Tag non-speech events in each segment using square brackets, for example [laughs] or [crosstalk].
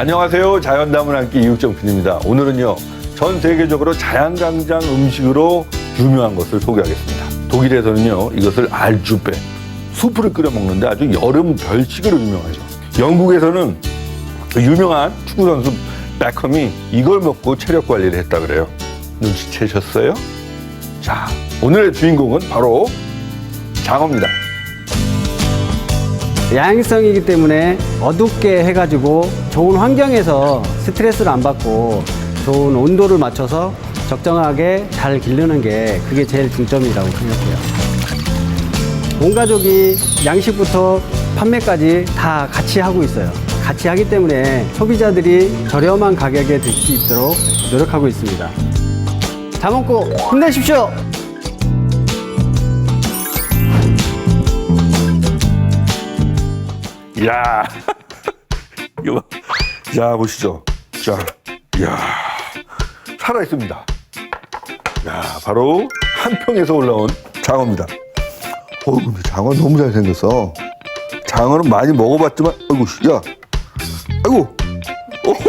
안녕하세요. 자연담을 함께 이육정PD입니다. 오늘은요, 전 세계적으로 자양강장 음식으로 유명한 것을 소개하겠습니다. 독일에서는요, 이것을 알주베, 수프를 끓여 먹는데 아주 여름 별식으로 유명하죠. 영국에서는 그 유명한 축구선수 베컴이 이걸 먹고 체력 관리를 했다 그래요. 눈치채셨어요? 자, 오늘의 주인공은 바로 장어입니다. 야행성이기 때문에 어둡게 해가지고 좋은 환경에서 스트레스를 안 받고 좋은 온도를 맞춰서 적정하게 잘 기르는 게 그게 제일 중점이라고 생각해요. 온 가족이 양식부터 판매까지 다 같이 하고 있어요. 같이 하기 때문에 소비자들이 저렴한 가격에 들 수 있도록 노력하고 있습니다. 다 먹고 힘내십시오! 이야. [laughs] 이거 봐. 자, 보시죠. 자, 이야. 살아있습니다. 야, 바로 한평에서 올라온 장어입니다. 어, 근데 장어 너무 잘생겼어. 장어는 많이 먹어봤지만, 아이고, 씨, 야. 아이고. 오호!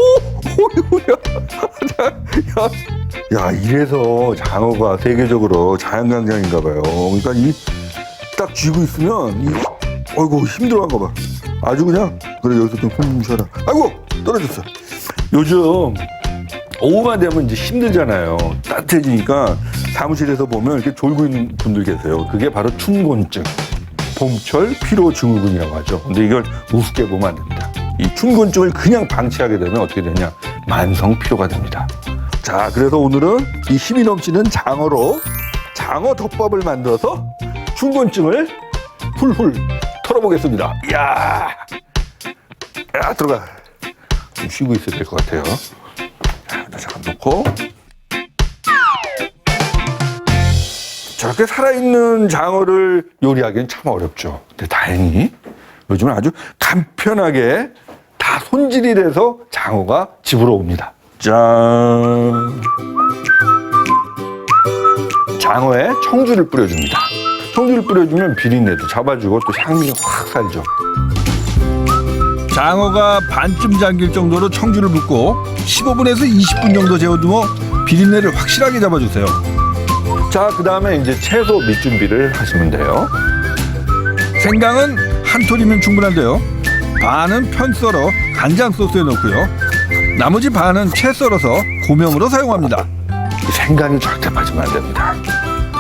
오야. [laughs] 야. 야, 이래서 장어가 세계적으로 자연강장인가 봐요. 그러니까 이 딱 쥐고 있으면 이 어이구 힘들어한 거 봐. 아주 그냥 그래 여기서 좀 숨 쉬어라. 아이고 떨어졌어. 요즘 오후가 되면 이제 힘들잖아요. 따뜻해지니까 사무실에서 보면 이렇게 졸고 있는 분들 계세요. 그게 바로 춘곤증, 봄철 피로 증후군이라고 하죠. 근데 이걸 우습게 보면 안 됩니다. 이 춘곤증을 그냥 방치하게 되면 어떻게 되냐? 만성 피로가 됩니다. 자, 그래서 오늘은 이 힘이 넘치는 장어로 장어 덮밥을 만들어서 춘곤증을 훌훌 털어보겠습니다. 이야, 야 들어가. 좀 쉬고 있어야 될 것 같아요. 자, 나 잠깐 놓고. 저렇게 살아있는 장어를 요리하기는 참 어렵죠. 근데 다행히 요즘은 아주 간편하게 다 손질이 돼서 장어가 집으로 옵니다. 짠. 장어에 청주를 뿌려줍니다. 청주를 뿌려주면 비린내도 잡아주고 또 향미가 확 살죠. 장어가 반쯤 잠길 정도로 청주를 붓고 15분에서 20분 정도 재워두면 비린내를 확실하게 잡아주세요. 자, 그 다음에 이제 채소 밑 준비를 하시면 돼요. 생강은 한 톨이면 충분한데요. 반은 편 썰어 간장 소스에 넣고요. 나머지 반은 채 썰어서 고명으로 사용합니다. 이 생강이 절대 빠지면 안 됩니다.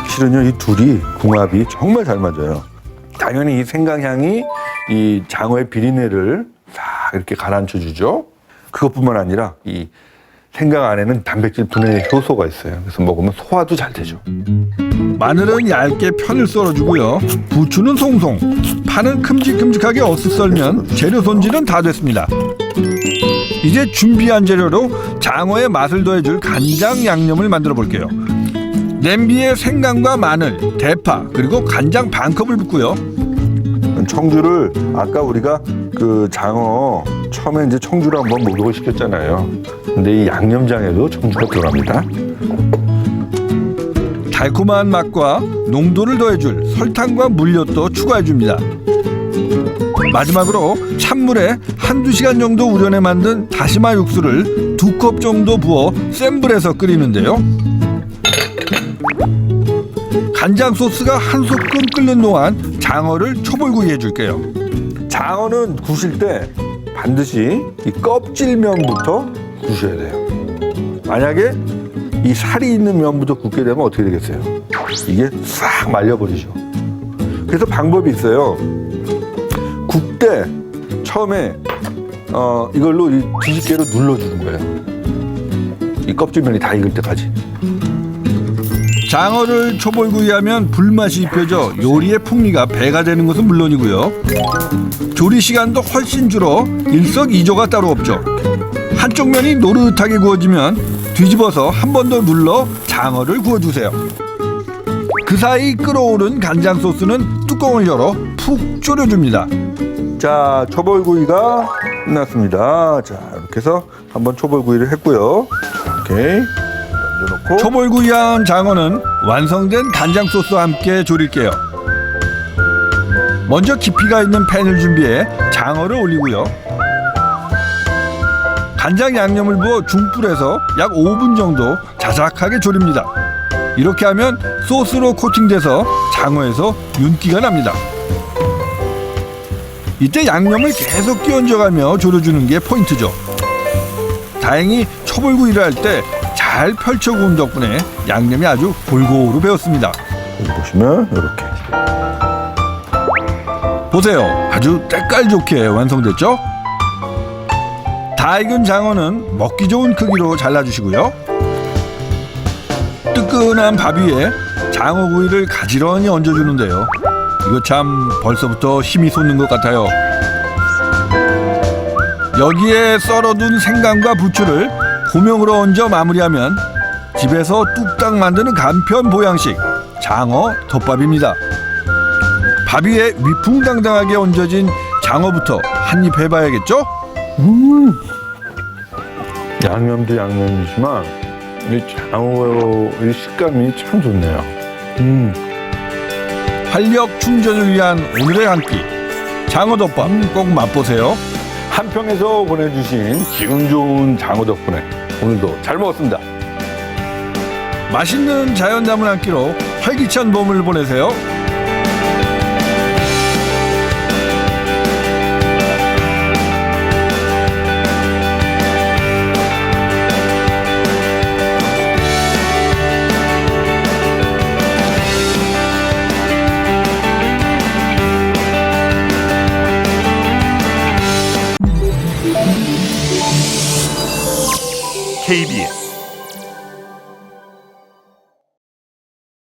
실은요, 이 둘이 궁합이 정말 잘 맞아요. 당연히 이 생강향이 이 장어의 비린내를 싹 이렇게 가라앉혀 주죠. 그것뿐만 아니라 이 생강 안에는 단백질 분해 효소가 있어요. 그래서 먹으면 소화도 잘 되죠. 마늘은 얇게 편을 썰어주고요. 부추는 송송, 파는 큼직큼직하게 어슷 썰면 재료 손질은 다 됐습니다. 이제 준비한 재료로 장어의 맛을 더해줄 간장 양념을 만들어 볼게요. 냄비에 생강과 마늘, 대파 그리고 간장 반 컵을 붓고요. 청주를 아까 우리가 그 장어 처음에 이제 청주를 한번 목욕을 시켰잖아요. 근데 이 양념장에도 청주가 들어갑니다. 달콤한 맛과 농도를 더해줄 설탕과 물엿도 추가해 줍니다. 마지막으로 찬물에 한두 시간 정도 우려내 만든 다시마 육수를 두 컵 정도 부어 센 불에서 끓이는데요. 간장 소스가 한 소끔 끓는 동안 장어를 초벌구이 해 줄게요. 장어는 구실 때 반드시 이 껍질 면부터 구셔야 돼요. 만약에 이 살이 있는 면부터 굽게 되면 어떻게 되겠어요? 이게 싹 말려버리죠. 그래서 방법이 있어요. 굽때 처음에 어, 이걸로 이 뒤집개로 눌러주는 거예요. 이 껍질면이 다 익을 때까지. 장어를 초벌구이하면 불맛이 입혀져 요리의 풍미가 배가 되는 것은 물론이고요. 조리 시간도 훨씬 줄어 일석이조가 따로 없죠. 한쪽 면이 노릇하게 구워지면 뒤집어서 한 번 더 눌러 장어를 구워주세요. 그 사이 끓어오른 간장 소스는 뚜껑을 열어 푹 졸여줍니다. 자, 초벌구이가 끝났습니다. 자, 이렇게 해서 한번 초벌구이를 했고요. 오케이. 얹어놓고. 초벌구이한 장어는 완성된 간장 소스와 함께 조릴게요. 먼저 깊이가 있는 팬을 준비해 장어를 올리고요. 간장 양념을 부어 중불에서 약 5분 정도 자작하게 졸입니다. 이렇게 하면 소스로 코팅돼서 장어에서 윤기가 납니다. 이때 양념을 계속 끼얹어가며 졸여주는 게 포인트죠. 다행히 초벌구이를 할 때 잘 펼쳐 구운 덕분에 양념이 아주 골고루 배었습니다. 여기 보시면 이렇게. 보세요. 아주 때깔 좋게 완성됐죠? 다 익은 장어는 먹기 좋은 크기로 잘라주시고요. 뜨끈한 밥 위에 장어구이를 가지런히 얹어주는데요. 이거 참 벌써부터 힘이 솟는 것 같아요. 여기에 썰어둔 생강과 부추를 고명으로 얹어 마무리하면 집에서 뚝딱 만드는 간편 보양식 장어 덮밥입니다. 밥 위에 위풍당당하게 얹어진 장어부터 한 입 해봐야겠죠? 양념도 양념이지만 이 장어 이 식감이 참 좋네요. 음. 활력 충전을 위한 오늘의 한 끼 장어덮밥 꼭 맛보세요. 한평에서 보내주신 기운 좋은 장어 덕분에 오늘도 잘 먹었습니다. 맛있는 자연 담은 한 끼로 활기찬 봄을 보내세요. Arcadia.